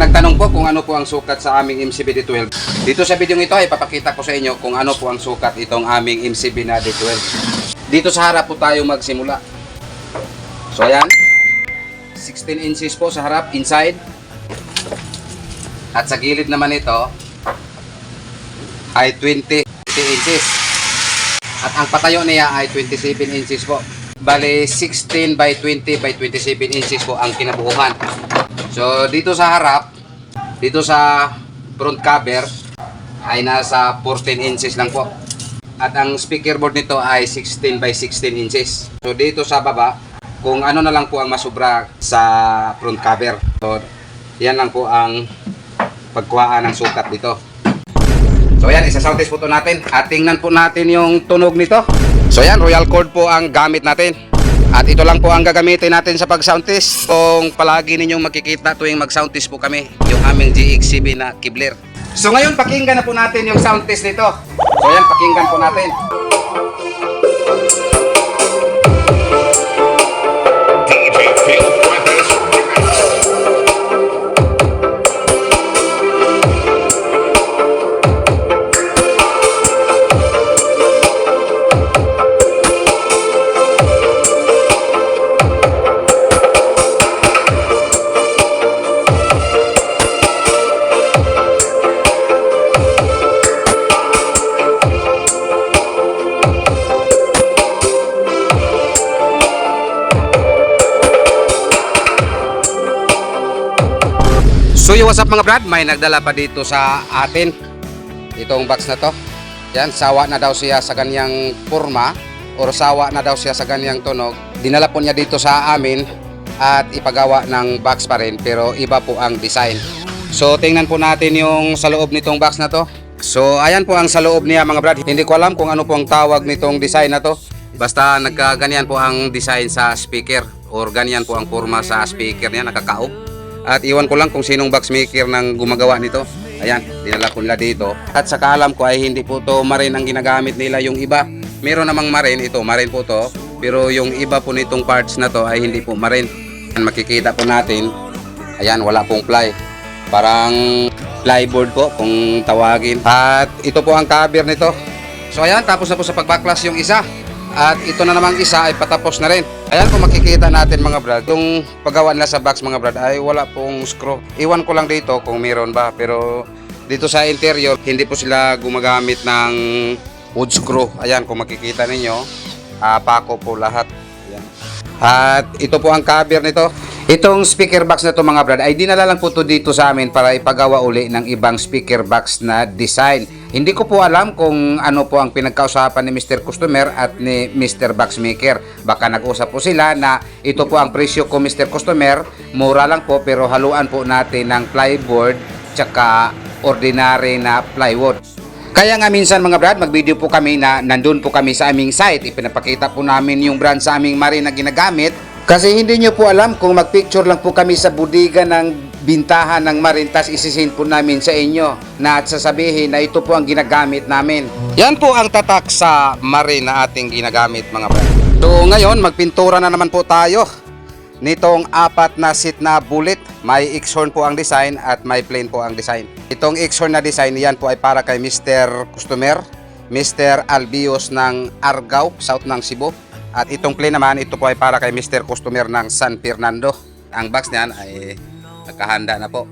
nagtanong po kung ano po ang sukat sa aming MCB D12. Dito sa video ito ay papakita ko sa inyo kung ano po ang sukat itong aming MCB na D12. Dito sa harap po tayo magsimula. So ayan, 16 inches po sa harap, inside. At sa gilid naman ito ay 20 inches. At ang patayo niya ay 27 inches po. Bale, 16 by 20 by 27 inches po ang kinabuuhan. So, dito sa harap, dito sa front cover, ay nasa 14 inches lang po. At ang speaker board nito ay 16 by 16 inches. So, dito sa baba, kung ano na lang po ang masubra sa front cover. So, yan lang po ang pagkuhaan ng sukat dito. So yan, isa-sound test po to natin. At tingnan po natin yung tunog nito. So yan, Royal Chord po ang gamit natin. At ito lang po ang gagamitin natin sa pag-sound test. Kung palagi ninyong makikita tuwing mag-sound test po kami, yung aming GX7 na Kibler. So ngayon, pakinggan na po natin yung sound test nito. So yan, pakinggan po natin. So yung what's up mga brad, may nagdala pa dito sa atin. Itong box na to. Yan, sawa na daw siya sa ganyang forma or sawa na daw siya sa ganyang tunog. Dinala po niya dito sa amin at ipagawa ng box pa rin pero iba po ang design. So tingnan po natin yung sa loob nitong box na to. So ayan po ang sa loob niya mga brad. Hindi ko alam kung ano po ang tawag nitong design na to. Basta nagkaganyan po ang design sa speaker or ganyan po ang forma sa speaker niya, nakakaog. At iwan ko lang kung sinong box maker nang gumagawa nito. Ayan, dinala ko nila dito. At sa kaalam ko ay hindi po to marin ang ginagamit nila yung iba. Meron namang marin, ito marin po to. Pero yung iba po nitong parts na to ay hindi po marin. Makikita po natin. Ayan, wala pong ply. Parang plyboard po kung tawagin. At ito po ang cover nito. So ayan, tapos na po sa pagbaklas yung isa. At ito na namang isa ay patapos na rin. Ayan kung makikita natin mga brad, yung paggawa nila sa box mga brad ay wala pong screw. Iwan ko lang dito kung meron ba, pero dito sa interior, hindi po sila gumagamit ng wood screw. Ayan kung makikita ninyo, ah, pako po lahat. Ayan. At ito po ang cover nito. Itong speaker box na to mga brad ay dinala lang po to dito sa amin para ipagawa uli ng ibang speaker box na design. Hindi ko po alam kung ano po ang pinagkausapan ni Mr. Customer at ni Mr. Boxmaker. Baka nag-usap po sila na ito po ang presyo ko Mr. Customer. Mura lang po pero haluan po natin ng plyboard tsaka ordinary na plywood. Kaya nga minsan mga brad, mag-video po kami na nandun po kami sa aming site. Ipinapakita po namin yung brand sa aming marine na ginagamit. Kasi hindi nyo po alam kung mag-picture lang po kami sa budiga ng bintahan ng marine tas isisend po namin sa inyo na at sasabihin na ito po ang ginagamit namin. Yan po ang tatak sa marine na ating ginagamit mga brad. So ngayon, magpintura na naman po tayo nitong apat na seat na bullet. May X-horn po ang design at may plain po ang design. Itong X-horn na design, yan po ay para kay Mr. Customer, Mr. Albios ng Argao, south ng Cebu. At itong plain naman, ito po ay para kay Mr. Customer ng San Fernando. Ang box niyan ay nagkahanda na po.